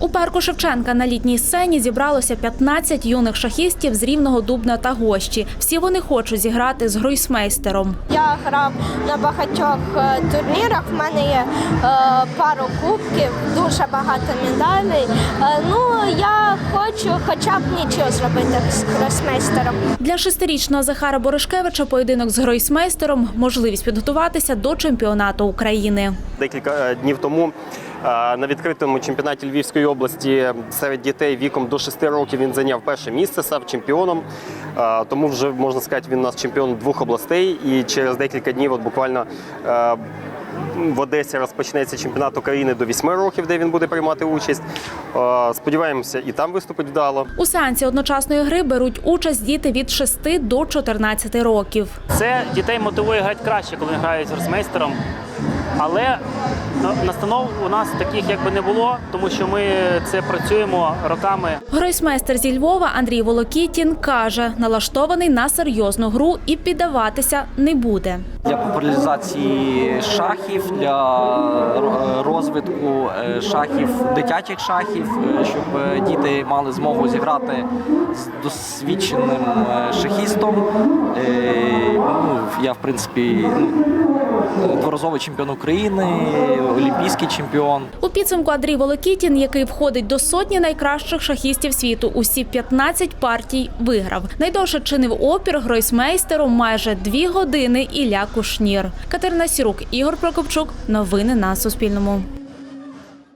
У парку Шевченка на літній сцені зібралося 15 юних шахістів з рівного Дубна та Гощі. Всі вони хочуть зіграти з гройсмейстером. Я грав на багатьох е, турнірах. В мене є е, пару кубків, дуже багато медалей. Е, ну я хочу хоча б нічого зробити з гросмейстером. Для шестирічного Захара Борошкевича поєдинок з гройсмейстером можливість підготуватися до чемпіонату України. Декілька днів тому на відкритому чемпіонаті Львівської області серед дітей віком до 6 років він зайняв перше місце, став чемпіоном. Тому вже можна сказати, він у нас чемпіон двох областей. І через декілька днів, от буквально в Одесі розпочнеться чемпіонат України до 8 років, де він буде приймати участь. Сподіваємося, і там виступить вдало. У сеансі одночасної гри беруть участь діти від 6 до 14 років. Це дітей мотивує грати краще, коли вони грають з росмейстером. Але настанов у нас таких якби не було, тому що ми це працюємо роками. Гройсмейстер зі Львова Андрій Волокітін каже, налаштований на серйозну гру і піддаватися не буде. для популяризації шахів, для розвитку е, шахів, дитячих шахів, е, щоб е, діти мали змогу зіграти з досвідченим е, шахістом. Я, в принципі, ну, дворазовий чемпіон України, олімпійський чемпіон. У підсумку Андрій Волокітін, який входить до сотні найкращих шахістів світу, усі 15 партій виграв. Найдовше чинив опір гройсмейстеру майже дві години Ілля Кушнір. Катерина Сірук, Ігор Прокопчук. Новини на Суспільному.